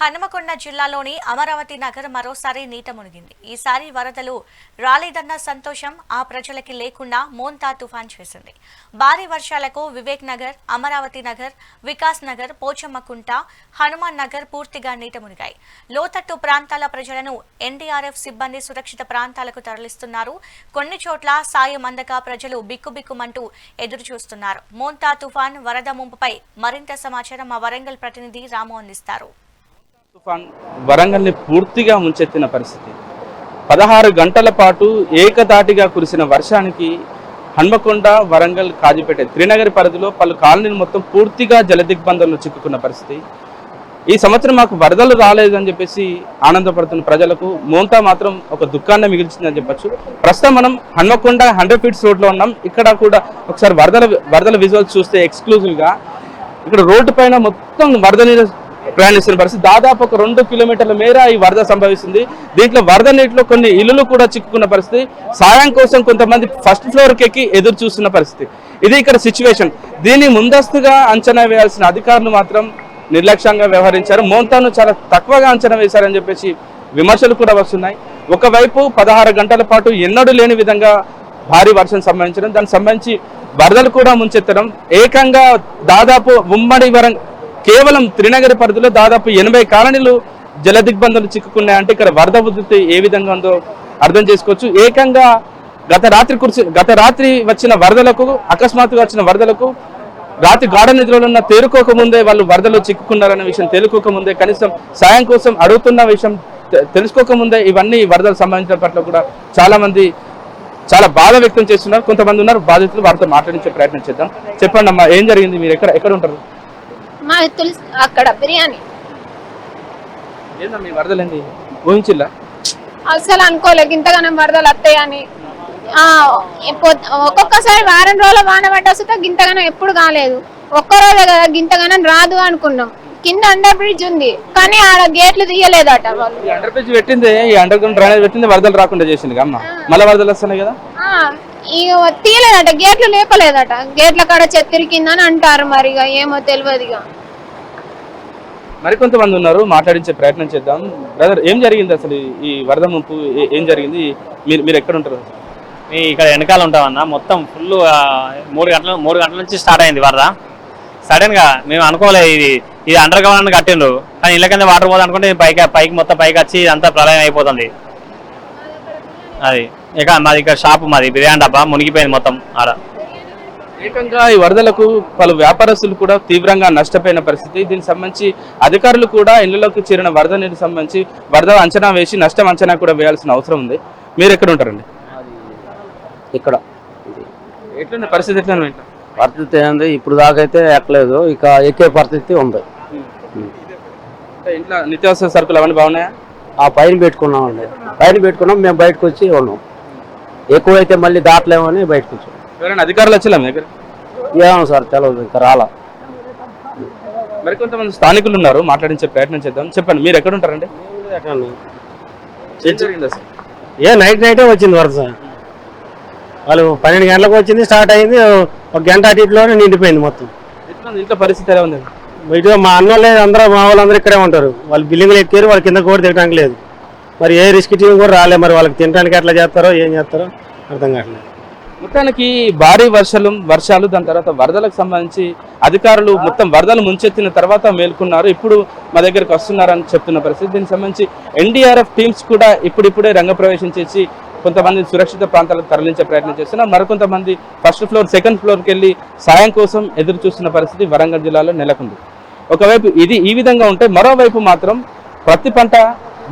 హనుమకొండ జిల్లాలోని అమరావతి నగర్ మరోసారి నీట మునిగింది. ఈసారి వరదలు రాలేదన్న సంతోషం ఆ ప్రజలకి లేకుండా మోంతా తుఫాన్ చేసింది. భారీ వర్షాలకు వివేక్ నగర్ అమరావతి నగర్ వికాస్ నగర్ పోచమ్మకుంట హనుమాన్ నగర్ పూర్తిగా నీట మునిగాయి. లోతట్టు ప్రాంతాల ప్రజలను ఎన్డీఆర్ఎఫ్ సిబ్బంది సురక్షిత ప్రాంతాలకు తరలిస్తున్నారు. కొన్ని చోట్ల సాయం అందక ప్రజలు బిక్కుబిక్కుమంటూ ఎదురు చూస్తున్నారు మోంతా తుఫాన్ వరద ముంపుపై మరింత సమాచారం మా వరంగల్ ప్రతినిధి రాము అందిస్తారు. తుఫాన్ వరంగల్ని పూర్తిగా ముంచెత్తిన పరిస్థితి. పదహారు గంటల పాటు ఏకదాటిగా కురిసిన వర్షానికి హన్మకొండ వరంగల్ కాజిపేట త్రినగరి పరిధిలో పలు కాలనీలు మొత్తం పూర్తిగా జలదిగ్బంధంలో చిక్కుకున్న పరిస్థితి. ఈ సంవత్సరం మాకు వరదలు రాలేదని చెప్పేసి ఆనందపడుతున్న ప్రజలకు మోంతా మాత్రం ఒక దుఃఖాన్ని మిగిల్చిందని చెప్పొచ్చు. ప్రస్తుతం మనం హన్మకొండ హండ్రెడ్ ఫీట్స్ రోడ్లో ఉన్నాం. ఇక్కడ కూడా ఒకసారి వరదల వరదల విజువల్స్ చూస్తే ఎక్స్క్లూజివ్గా ఇక్కడ రోడ్డు పైన మొత్తం వరద నీరు ప్రయాణిస్తున్న పరిస్థితి. దాదాపు ఒక రెండు కిలోమీటర్ల మేర ఈ వరద సంభవిస్తుంది. దీంట్లో వరద నీటిలో కొన్ని ఇల్లులు కూడా చిక్కుకున్న పరిస్థితి. సాయం కోసం కొంతమంది ఫస్ట్ ఫ్లోర్కి ఎక్కి ఎదురు చూస్తున్న పరిస్థితి. ఇది ఇక్కడ సిచ్యువేషన్. దీన్ని ముందస్తుగా అంచనా వేయాల్సిన అధికారులు మాత్రం నిర్లక్ష్యంగా వ్యవహరించారు. మోంతాను చాలా తక్కువగా అంచనా వేశారని చెప్పేసి విమర్శలు కూడా వస్తున్నాయి. ఒకవైపు పదహారు గంటల పాటు ఎన్నడూ లేని విధంగా భారీ వర్షం సంభవించడం దానికి సంబంధించి వరదలు కూడా ముంచెత్తడం. ఏకంగా దాదాపు ఉమ్మడి వరంగల్ కేవలం త్రినగర పరిధిలో దాదాపు ఎనభై కాలనీలు జల దిగ్బంధాలు చిక్కుకున్నాయంటే ఇక్కడ వరద ఉధృతి ఏ విధంగా ఉందో అర్థం చేసుకోవచ్చు. ఏకంగా గత రాత్రి కురిసి గత రాత్రి వచ్చిన వరదలకు అకస్మాత్తుగా వచ్చిన వరదలకు రాత్రి గాఢ నిద్రలో ఉన్న తేరుకోక ముందే వాళ్ళు వరదలో చిక్కుకున్నారనే విషయం తేలుకోక ముందే కనీసం సాయం కోసం అడుగుతున్న విషయం తెలుసుకోక ముందే ఇవన్నీ వరదలు సంబంధించిన పట్ల కూడా చాలా మంది చాలా బాధ వ్యక్తం చేస్తున్నారు. కొంతమంది ఉన్నారు బాధితులు వారితో మాట్లాడించే ప్రయత్నం చేద్దాం. చెప్పండి అమ్మా ఏం జరిగింది? మీరు ఎక్కడ ఎక్కడ ఉంటారు? తెలుసు అక్కడ బిర్యానీ. ఏందమ్మా ఊహించిల్లా? అసలు అనుకోలేదు ఇంతగానం వరదలు వస్తాయని. ఆ, ఒక్కొక్కసారి వారం రోజుల వాన పట్టొస్తే గింతగానం ఎప్పుడు కాలేదు. ఒక్క రోజే కదా గింతగానం రాదు అనుకున్నాం. కింద అండర్ బ్రిడ్జ్ ఉంది కానీ ఆడ గేట్లు తీయలేదట వాళ్ళు. ఈ అండర్ బ్రిడ్జ్ పెట్టింది ఈ అండర్ గ్రౌండ్ డ్రైనేజ్ పెట్టింది వరదలు రాకుండా చేసింది అమ్మ. మళ్ళీ వరదలు వస్తున్నాయి కదా? ఆ, ఇక తీయలేదట గేట్లు లేపలేదట. గేట్ల కాడ చెత్తిరి కింద అని అంటారు మరి ఇక ఏమో తెలియదు ఇక మరికొంతమంది ఉన్నారు మాట్లాడించే ప్రయత్నం చేద్దాం. బ్రదర్ ఏం జరిగింది అసలు ఈ- వరద ముంపు? ఏం జరిగింది? మీరు మీరు ఎక్కడ ఉంటారు? ఇక్కడ వెనకాల ఉంటామన్న మొత్తం ఫుల్ మూడు గంటల మూడు గంటల నుంచి స్టార్ట్ అయింది వరద. సడన్గా మేము అనుకోలేదు ఇది ఇది అండర్ గ్రౌండ్ కట్టిండ్రు. కానీ ఇళ్ళ కింద వాటర్ పోదు అనుకుంటే పైకి పైకి మొత్తం పైకి వచ్చి అంతా ప్రళయం అయిపోతుంది. అది. ఇక మాది ఇక్కడ షాప్ మాది బిర్యానీ డబ్బా మునిగిపోయింది మొత్తం ఆడ. ఏకంగా ఈ వరదలకు పలు వ్యాపారస్తులు కూడా తీవ్రంగా నష్టపోయిన పరిస్థితి. దీనికి సంబంధించి అధికారులు కూడా ఇళ్ళలోకి చేరిన వరద నీరు సంబంధించి వరద అంచనా వేసి నష్టం అంచనా కూడా వేయాల్సిన అవసరం ఉంది. మీరు ఎక్కడ ఉంటారండి? ఇక్కడ. ఎట్లుంది పరిస్థితి ఎట్లా? పరిస్థితి ఏంది? ఇప్పుడు దాకా అయితే ఎక్కలేదు. ఇక ఎక్కే పరిస్థితి ఉంది. ఇంట్లో నిత్యావసర సరుకులు అవన్నీ బాగున్నాయా? ఆ పైన పెట్టుకున్నామండి. పైన పెట్టుకున్నాం. మేము బయటకు వచ్చి ఉన్నాం ఎక్కువైతే మళ్ళీ దాటలేమని బయటకు వచ్చాం. ఎవరైనా అధికారులు వచ్చేలా మీ దగ్గర? ఏమో సార్ తెలవదు ఇంకా రాలా. మరికొంతమంది స్థానికులు ఉన్నారు మాట్లాడించే ప్రయత్నం చేద్దాం. చెప్పండి మీరు ఎక్కడ ఉంటారండి? ఏం జరిగింది అసలు ఏ నైట్ నైటే వచ్చింది వరద వాళ్ళు పన్నెండు గంటలకు వచ్చింది స్టార్ట్ అయింది ఒక గంట అటు ఇటులోనే నిండిపోయింది మొత్తం? ఇంట్లో పరిస్థితి ఎలా ఉంది? ఇటు మా అన్నోళ్ళు అందరూ మా వాళ్ళందరూ ఇక్కడే ఉంటారు. వాళ్ళు బిల్డింగ్లు ఎక్కారు వాళ్ళ కింద కూడా దిగడానికి లేదు. మరి ఏ రిస్క్ టీం కూడా రాలే మరి వాళ్ళకి తినడానికి ఎట్లా చేస్తారో ఏం చేస్తారో అర్థం కావట్లేదు. మొత్తానికి భారీ వర్షాలు వర్షాలు దాని తర్వాత వరదలకు సంబంధించి అధికారులు మొత్తం వరదలు ముంచెత్తిన తర్వాత మేల్కొన్నారు. ఇప్పుడు మా దగ్గరకు వస్తున్నారని చెప్తున్న పరిస్థితి. దీనికి సంబంధించి ఎన్డీఆర్ఎఫ్ టీమ్స్ కూడా ఇప్పుడిప్పుడే రంగప్రవేశం చేసి కొంతమంది సురక్షిత ప్రాంతాలకు తరలించే ప్రయత్నం చేస్తున్నారు. మరికొంతమంది ఫస్ట్ ఫ్లోర్ సెకండ్ ఫ్లోర్కి వెళ్ళి సాయం కోసం ఎదురు చూస్తున్న పరిస్థితి వరంగల్ జిల్లాలో నెలకొంది. ఒకవైపు ఇది ఈ విధంగా ఉంటే మరోవైపు మాత్రం ప్రతి పంట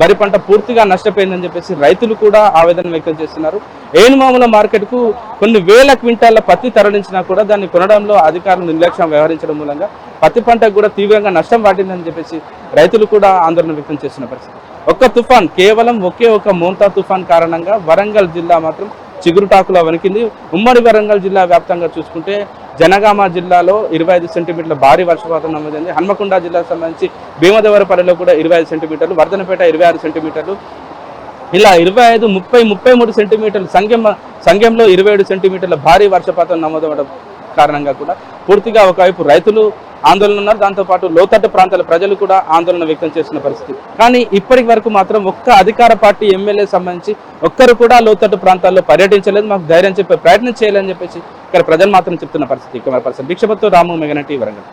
వరి పంట పూర్తిగా నష్టపోయిందని చెప్పేసి రైతులు కూడా ఆవేదన వ్యక్తం చేస్తున్నారు. ఏనుమాముల మార్కెట్కు కొన్ని వేల క్వింటాల పత్తి తరలించినా కూడా దాన్ని కొనడంలో అధికారులు నిర్లక్ష్యం వ్యవహరించడం మూలంగా పత్తి పంటకు కూడా తీవ్రంగా నష్టం వాటిందని చెప్పేసి రైతులు కూడా ఆందోళన వ్యక్తం చేస్తున్న పరిస్థితి. ఒక్క తుఫాన్ కేవలం ఒకే ఒక మోంతా తుఫాన్ కారణంగా వరంగల్ జిల్లా మాత్రం చిగురుటాకులా వణికింది ఉమ్మడి వరంగల్ జిల్లా వ్యాప్తంగా చూసుకుంటే జనగామ జిల్లాలో ఇరవై ఐదు సెంటీమీటర్ల భారీ వర్షపాతం నమోదైంది. హన్మకొండ జిల్లాకు సంబంధించి భీమదేవరపల్లిలో కూడా ఇరవై ఐదు సెంటీమీటర్లు వర్ధనపేట ఇరవై ఆరు సెంటీమీటర్లు. ఇలా ఇరవై ఐదు ముప్పై ముప్పై మూడు సెంటీమీటర్లు సంఘం సంఘంలో ఇరవై ఏడు సెంటీమీటర్ల భారీ వర్షపాతం నమోదవడం కారణంగా కూడా పూర్తిగా ఒకవైపు రైతులు ఆందోళన ఉన్నారు దాంతోపాటు లోతట్టు ప్రాంతాల ప్రజలు కూడా ఆందోళన వ్యక్తం చేస్తున్న పరిస్థితి. కానీ ఇప్పటి వరకు మాత్రం ఒక్క అధికార పార్టీ ఎమ్మెల్యే సంబంధించి ఒక్కరు కూడా లోతట్టు ప్రాంతాల్లో పర్యటించలేదు. మాకు ధైర్యం చెప్పే ప్రయత్నం చేయాలని చెప్పేసి ఇక్కడ ప్రజలు మాత్రం చెప్తున్న పరిస్థితి ఇక్కడ పరిస్థితి భిక్షపత్తో రాము మెగనటి వరంగల్.